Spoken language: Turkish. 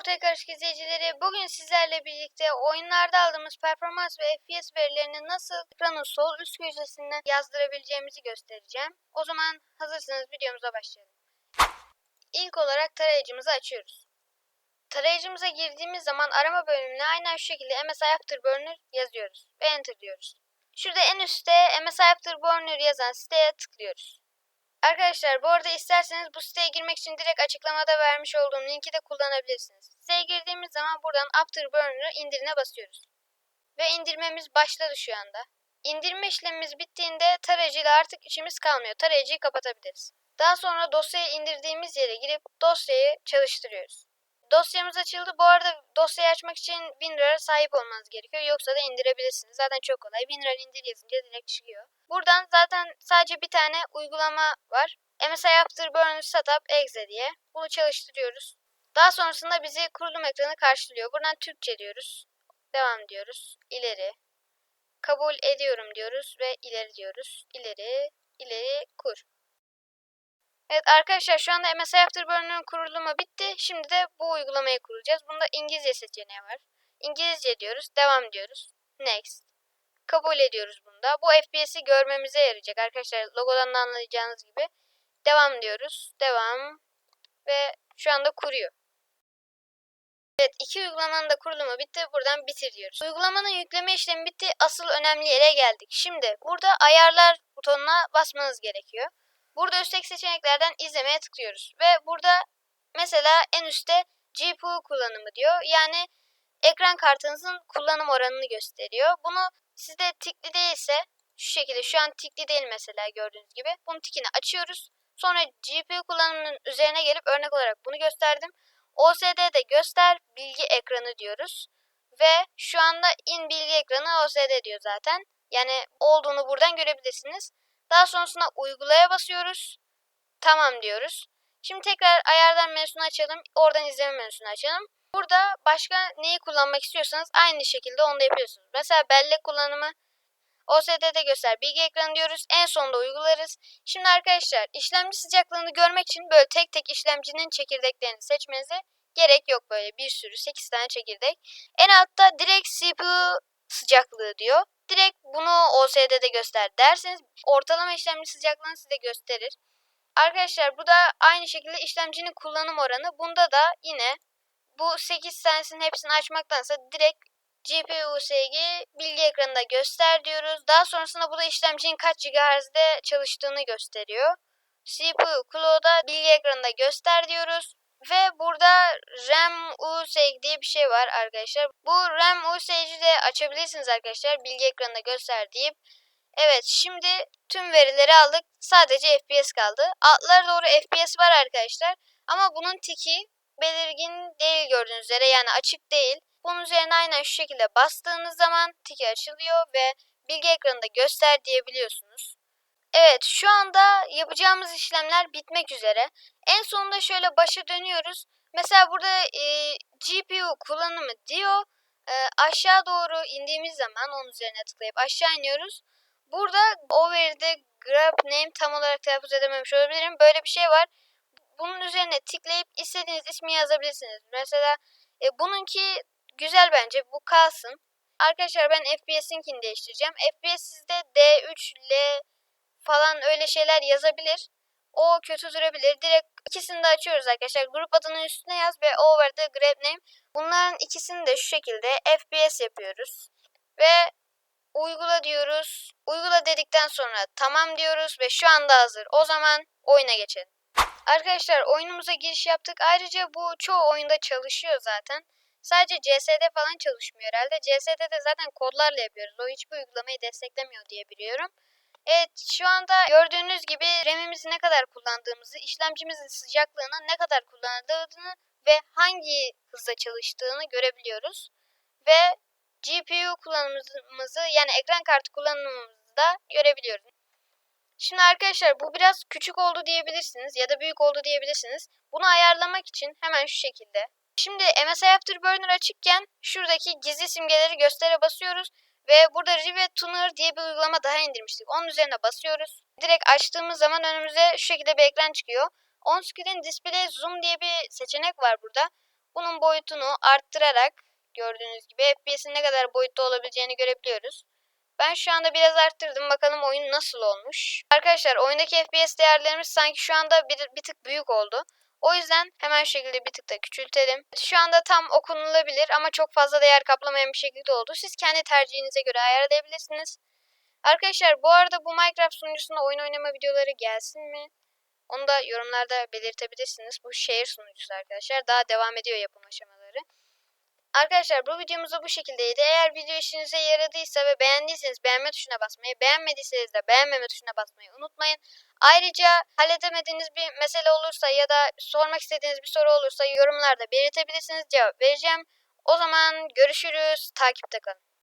ortaya karışık izleyicileri bugün sizlerle birlikte oyunlarda aldığımız performans ve FPS verilerini nasıl ekranın sol üst köşesine yazdırabileceğimizi göstereceğim. O zaman hazırsanız videomuza başlayalım. İlk olarak tarayıcımızı açıyoruz. Tarayıcımıza girdiğimiz zaman arama bölümüne aynen şu şekilde MSI Afterburner yazıyoruz ve Enter diyoruz. Şurada en üstte MSI Afterburner yazan siteye tıklıyoruz. Arkadaşlar bu arada isterseniz bu siteye girmek için direkt açıklamada vermiş olduğum linki de kullanabilirsiniz. Siteye girdiğimiz zaman buradan Afterburner'ı indirine basıyoruz. Ve indirmemiz başladı şu anda. İndirme işlemimiz bittiğinde tarayıcıyla artık işimiz kalmıyor. Tarayıcıyı kapatabiliriz. Daha sonra dosyayı indirdiğimiz yere girip dosyayı çalıştırıyoruz. Dosyamız açıldı. Bu arada dosyayı açmak için 1000 lira sahip olmanız gerekiyor. Yoksa da indirebilirsiniz. Zaten çok kolay. 1000 lira indir yazınca direkt çıkıyor. Buradan zaten sadece bir tane uygulama var. MSI Afterburner Setup Exe diye. Bunu çalıştırıyoruz. Daha sonrasında bizi kurulum ekranı karşılıyor. Buradan Türkçe diyoruz. Devam diyoruz. İleri. Kabul ediyorum diyoruz ve ileri diyoruz. İleri, ileri, kur. Evet arkadaşlar şu anda MSI Afterburner'ın kurulumu bitti. Şimdi de bu uygulamayı kuracağız. Bunda İngilizce seçeneği var. İngilizce diyoruz. Devam diyoruz. Next. Kabul ediyoruz bunda. Bu FPS'i görmemize yarayacak arkadaşlar. Logodan da anlayacağınız gibi. Devam diyoruz. Devam. Ve şu anda kuruyor. Evet iki uygulamanın da kurulumu bitti. Buradan bitir diyoruz. Uygulamanın yükleme işlemi bitti. Asıl önemli yere geldik. Şimdi burada ayarlar butonuna basmanız gerekiyor. Burada üstteki seçeneklerden izlemeye tıklıyoruz. Ve burada mesela en üstte GPU kullanımı diyor. Yani ekran kartınızın kullanım oranını gösteriyor. Bunu sizde tikli değilse şu şekilde şu an tikli değil mesela gördüğünüz gibi. Bunun tikini açıyoruz. Sonra GPU kullanımının üzerine gelip örnek olarak bunu gösterdim. OSD'de göster bilgi ekranı diyoruz. Ve şu anda in bilgi ekranı OSD diyor zaten. Yani olduğunu buradan görebilirsiniz. Daha sonrasında uygulaya basıyoruz. Tamam diyoruz. Şimdi tekrar ayarlar menüsünü açalım. Oradan izleme menüsünü açalım. Burada başka neyi kullanmak istiyorsanız aynı şekilde onu da yapıyorsunuz. Mesela bellek kullanımı OSD'de göster bilgi ekranı diyoruz. En sonunda uygularız. Şimdi arkadaşlar işlemci sıcaklığını görmek için böyle tek tek işlemcinin çekirdeklerini seçmenize gerek yok böyle bir sürü 8 tane çekirdek. En altta direkt CPU sıcaklığı diyor. Direkt bunu OSD'de göster derseniz ortalama işlemci sıcaklığını size gösterir. Arkadaşlar bu da aynı şekilde işlemcinin kullanım oranı. Bunda da yine bu 8 tanesinin hepsini açmaktansa direkt GPU USG bilgi ekranında göster diyoruz. Daha sonrasında bu da işlemcinin kaç GHz'de çalıştığını gösteriyor. CPU Cloud'a bilgi ekranında göster diyoruz. Ve burada RAM USG diye bir şey var arkadaşlar. Bu RAM USG'i de açabilirsiniz arkadaşlar. Bilgi ekranında göster deyip. Evet şimdi tüm verileri aldık. Sadece FPS kaldı. Altlara doğru FPS var arkadaşlar. Ama bunun tiki belirgin değil gördüğünüz üzere. Yani açık değil. Bunun üzerine aynen şu şekilde bastığınız zaman tiki açılıyor ve bilgi ekranında göster diyebiliyorsunuz. Evet şu anda yapacağımız işlemler bitmek üzere. En sonunda şöyle başa dönüyoruz. Mesela burada e, GPU kullanımı diyor. E, aşağı doğru indiğimiz zaman onun üzerine tıklayıp aşağı iniyoruz. Burada o veride grab name tam olarak telaffuz edememiş olabilirim. Böyle bir şey var. Bunun üzerine tıklayıp istediğiniz ismi yazabilirsiniz. Mesela e, bununki güzel bence. Bu kalsın. Arkadaşlar ben FPS'inkini değiştireceğim. FPS sizde D3, L falan öyle şeyler yazabilir. O kötü durabilir. Direkt ikisini de açıyoruz arkadaşlar. Grup adının üstüne yaz ve over the grab name. Bunların ikisini de şu şekilde FPS yapıyoruz. Ve uygula diyoruz. Uygula dedikten sonra tamam diyoruz ve şu anda hazır. O zaman oyuna geçelim. Arkadaşlar oyunumuza giriş yaptık. Ayrıca bu çoğu oyunda çalışıyor zaten. Sadece CS'de falan çalışmıyor herhalde. CS'de de zaten kodlarla yapıyoruz. O hiçbir uygulamayı desteklemiyor diye biliyorum. Evet şu anda gördüğünüz gibi RAM'imizi ne kadar kullandığımızı, işlemcimizin sıcaklığını ne kadar kullandığını ve hangi hızla çalıştığını görebiliyoruz. Ve GPU kullanımımızı yani ekran kartı kullanımımızı da görebiliyoruz. Şimdi arkadaşlar bu biraz küçük oldu diyebilirsiniz ya da büyük oldu diyebilirsiniz. Bunu ayarlamak için hemen şu şekilde. Şimdi MSI Afterburner açıkken şuradaki gizli simgeleri göstere basıyoruz. Ve burada Rivet Tuner diye bir uygulama daha indirmiştik. Onun üzerine basıyoruz. Direkt açtığımız zaman önümüze şu şekilde bir ekran çıkıyor. On Screen Display Zoom diye bir seçenek var burada. bunun boyutunu arttırarak gördüğünüz gibi FPS'in ne kadar boyutta olabileceğini görebiliyoruz. Ben şu anda biraz arttırdım. Bakalım oyun nasıl olmuş. Arkadaşlar oyundaki FPS değerlerimiz sanki şu anda bir, bir tık büyük oldu. O yüzden hemen şu şekilde bir tık da küçültelim. Şu anda tam okunulabilir ama çok fazla değer kaplamayan bir şekilde oldu. Siz kendi tercihinize göre ayarlayabilirsiniz. Arkadaşlar bu arada bu Minecraft sunucusunda oyun oynama videoları gelsin mi? Onu da yorumlarda belirtebilirsiniz. Bu şehir sunucusu arkadaşlar. Daha devam ediyor yapım aşamaları. Arkadaşlar bu videomuz da bu şekildeydi. Eğer video işinize yaradıysa ve beğendiyseniz beğenme tuşuna basmayı, beğenmediyseniz de beğenmeme tuşuna basmayı unutmayın. Ayrıca halledemediğiniz bir mesele olursa ya da sormak istediğiniz bir soru olursa yorumlarda belirtebilirsiniz. Cevap vereceğim. O zaman görüşürüz. Takipte kalın.